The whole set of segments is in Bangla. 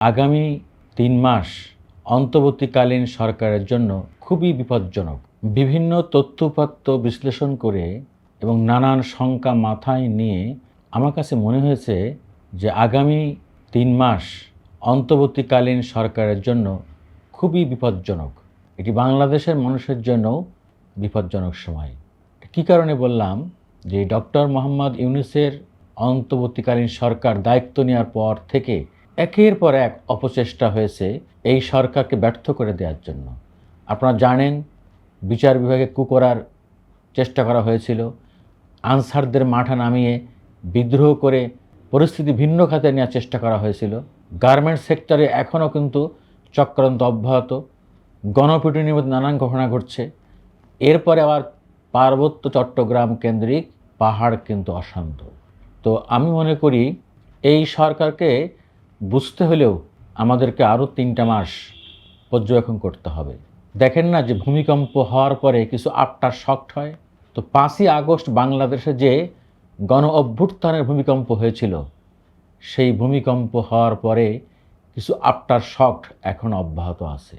আগামী তিন মাস অন্তর্বর্তীকালীন সরকারের জন্য খুবই বিপজ্জনক। বিভিন্ন তথ্যপাত্য বিশ্লেষণ করে এবং নানান শঙ্কা মাথায় নিয়ে আমার কাছে মনে হয়েছে যে আগামী তিন মাস অন্তর্বর্তীকালীন সরকারের জন্য খুবই বিপজ্জনক। এটি বাংলাদেশের মানুষের জন্যও বিপজ্জনক সময়। কী কারণে বললাম যে ডক্টর মোহাম্মদ ইউনুসের অন্তর্বর্তীকালীন সরকার দায়িত্ব নেওয়ার পর থেকে একের পর এক অপচেষ্টা হয়েছে এই সরকারকে ব্যর্থ করে দেওয়ার জন্য। আপনারা জানেন, বিচার বিভাগে কু করার চেষ্টা করা হয়েছিল। আনসারদের মাঠা নামিয়ে বিদ্রোহ করে পরিস্থিতি ভিন্ন খাতে নেওয়ার চেষ্টা করা হয়েছিল। গার্মেন্টস সেক্টরে এখনও কিন্তু চক্রান্ত অব্যাহত। গণপিটুনির মধ্যে নানান ঘটনা ঘটছে। এরপরে আবার পার্বত্য চট্টগ্রাম কেন্দ্রিক পাহাড় কিন্তু অশান্ত। তো আমি মনে করি, এই সরকারকে বুঝতে হলেও আমাদেরকে আরও তিনটা মাস পর্যবেক্ষণ করতে হবে। দেখেন না যে ভূমিকম্প হওয়ার পরে কিছু আফটার শক্ট হয়? তো পাঁচই আগস্ট বাংলাদেশে যে গণ অভ্যুত্থানের ভূমিকম্প হয়েছিল, সেই ভূমিকম্প হওয়ার পরে কিছু আফটার শক্ট এখন অব্যাহত আছে।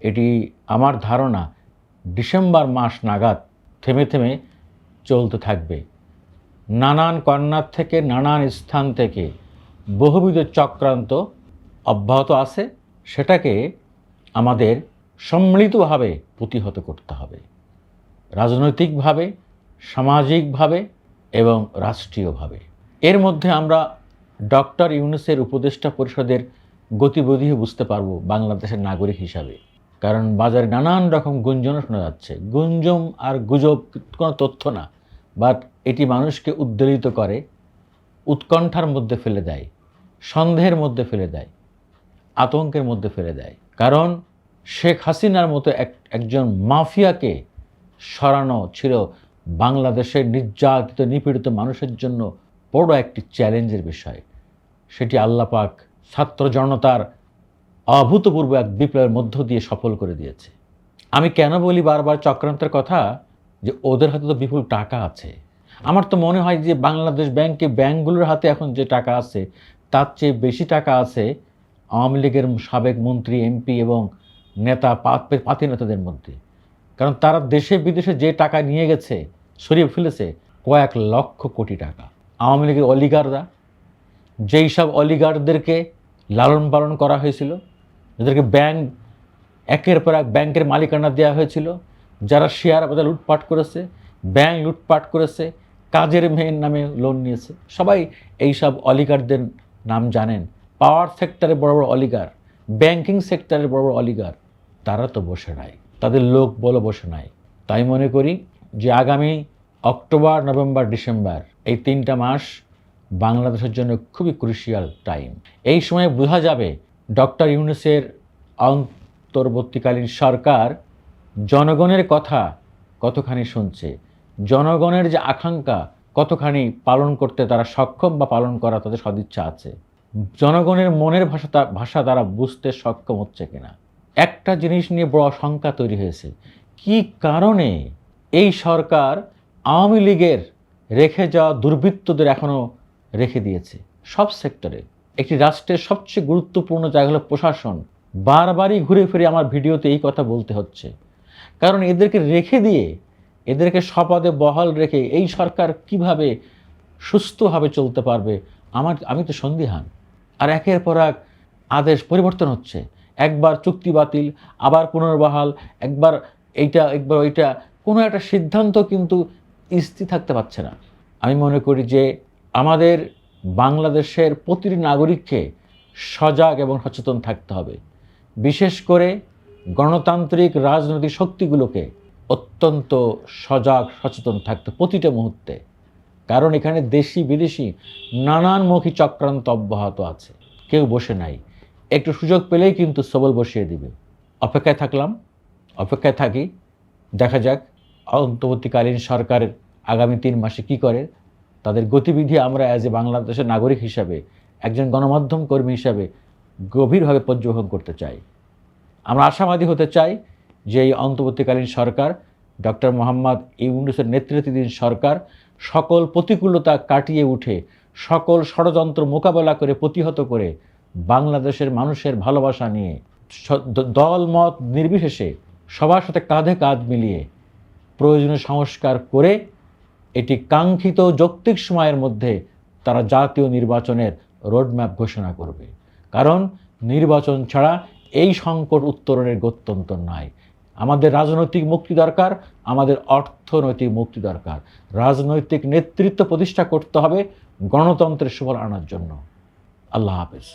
এটি আমার ধারণা ডিসেম্বর মাস নাগাদ থেমে থেমে চলতে থাকবে। নানান কর্নার থেকে, নানান স্থান থেকে বহুবিধ চক্রান্ত অব্যাহত আছে, সেটাকে আমাদের সম্মিলিতভাবে প্রতিহত করতে হবে। রাজনৈতিকভাবে, সামাজিকভাবে এবং রাষ্ট্রীয়ভাবে। এর মধ্যে আমরা ডক্টর ইউনুসের উপদেষ্টা পরিষদের গতিবিধি বুঝতে পারব বাংলাদেশের নাগরিক হিসাবে। কারণ বাজারে নানান রকম গুঞ্জন শোনা যাচ্ছে। গুঞ্জম আর গুজব কোনো তথ্য না বাট এটি মানুষকে উদ্বেলিত করে উৎকণ্ঠার মধ্যে ফেলে দেয়, সন্দেহের মধ্যে ফেলে দেয়, আতঙ্কের মধ্যে ফেলে দেয়। কারণ শেখ হাসিনার মতো এক, একজন মাফিয়াকে সরানো ছিল বাংলাদেশের নির্যাতিত, নিপীড়িত মানুষের জন্য বড় একটি চ্যালেঞ্জের বিষয়। সেটি আল্লাপাক ছাত্র জনতার অভূতপূর্ব এক বিপ্লবের মধ্য দিয়ে সফল করে দিয়েছে। আমি কেন বলি বারবার চক্রান্তের কথা? যে ওদের হাতে তো বিপুল টাকা আছে। আমার তো মনে হয় যে বাংলাদেশ ব্যাংকে ব্যাংকগুলোর হাতে এখন যে টাকা আছে, তার চেয়ে বেশি টাকা আছে আওয়ামী লীগের সাবেক মন্ত্রী, এমপি এবং নেতা, পাত- নেতাদের মধ্যে। কারণ তারা দেশে বিদেশে যে টাকা নিয়ে গেছে, সরিয়ে ফেলেছে, কয়েক লক্ষ কোটি টাকা। আওয়ামী লীগের অলিগাররা, যেই সব অলিগারদেরকে লালন পালন করা হয়েছিল, যাদেরকে ব্যাংক, একের পর এক ব্যাংকের মালিকানা দেওয়া হয়েছিল, যারা শেয়ার বাজার লুটপাট করেছে, ব্যাংক লুটপাট করেছে কাজের মেয়ের নামে লোন নিয়েছে। সবাই এই সব অলিগারদের নাম জানেন। পাওয়ার সেক্টরে বড় বড় অলিগার ব্যাংকিং সেক্টরের বড় বড় অলিগার তারা তো বসে নাই। তাদের লোক বলে বসে নাই। তাই মনে করি যে আগামী অক্টোবর, নভেম্বর, ডিসেম্বর, এই তিনটা মাস বাংলাদেশের জন্য খুবই ক্রুশিয়াল টাইম এই সময় বোঝা যাবে ডক্টর ইউনুসের অন্তর্বর্তীকালীন সরকার জনগণের কথা কতখানি শুনছে। জনগণের যে আকাঙ্ক্ষা কতখানি পালন করতে তারা সক্ষম বা পালন করা তাদের সদিচ্ছা আছে, জনগণের মনের ভাষা ভাষা তারা বুঝতে সক্ষম হচ্ছে কিনা? একটা জিনিস নিয়ে বড় শঙ্কা তৈরি হয়েছে। কি কারণে এই সরকার আওয়ামী লীগের রেখে যাওয়া দুর্বৃত্তদের এখনও রেখে দিয়েছে? সব সেক্টরে। একটি রাষ্ট্রের সবচেয়ে গুরুত্বপূর্ণ জায়গা হলো প্রশাসন। বারবারই ঘুরে ফিরে আমার ভিডিওতে এই কথা বলতে হচ্ছে। কারণ এদেরকে রেখে দিয়ে এদেরকে সপদে বহাল রেখে এই সরকার কীভাবে সুস্থভাবে চলতে পারবে? আমার, আমি তো সন্দিহান। আর একের পর এক আদেশ পরিবর্তন হচ্ছে। একবার চুক্তি বাতিল, আবার পুনর্বহাল, একবার এইটা, একবার ওইটা, কোনো একটা সিদ্ধান্ত কিন্তু স্থির থাকতে পারছে না। আমি মনে করি যে আমাদের বাংলাদেশের প্রতিটি নাগরিককে সজাগ এবং সচেতন থাকতে হবে। বিশেষ করে গণতান্ত্রিক রাজনৈতিক শক্তিগুলোকে অত্যন্ত সজাগ, সচেতন থাকতে প্রতিটা মুহূর্তে। কারণ এখানে দেশি, বিদেশি নানানমুখী চক্রান্ত অব্যাহত আছে। কেউ বসে নাই। একটু সুযোগ পেলেই কিন্তু সবল বসিয়ে দিবে। অপেক্ষায় থাকলাম, অপেক্ষায় থাকি। দেখা যাক, অন্তর্বর্তীকালীন সরকারের আগামী তিন মাসে কি করে। তাদের গতিবিধি আমরা অ্যাজ এ বাংলাদেশের নাগরিক হিসাবে, একজন গণমাধ্যম কর্মী হিসাবে গভীরভাবে পর্যবেক্ষণ করতে চাই। আমরা আশাবাদী হতে চাই যে এই অন্তর্বর্তীকালীন সরকার, ডক্টর মোহাম্মদ ইউনুসের নেতৃত্বাধীন সরকার, সকল প্রতিকূলতা কাটিয়ে উঠে, সকল ষড়যন্ত্র মোকাবেলা করে, প্রতিহত করে বাংলাদেশের মানুষের ভালোবাসা নিয়ে দল মত নির্বিশেষে সবার সাথে কাঁধে কাঁধ মিলিয়ে প্রয়োজনীয় সংস্কার করে এটি কাঙ্ক্ষিত যৌক্তিক সময়ের মধ্যে তারা জাতীয় নির্বাচনের রোডম্যাপ ঘোষণা করবে। কারণ নির্বাচন ছাড়া এই সংকট উত্তরণের গত্যন্তর নাই আমাদের রাজনৈতিক মুক্তি দরকার, আমাদের অর্থনৈতিক মুক্তি দরকার। রাজনৈতিক নেতৃত্ব প্রতিষ্ঠা করতে হবে গণতন্ত্রের সুফল আনার জন্য। আল্লাহ হাফেজ।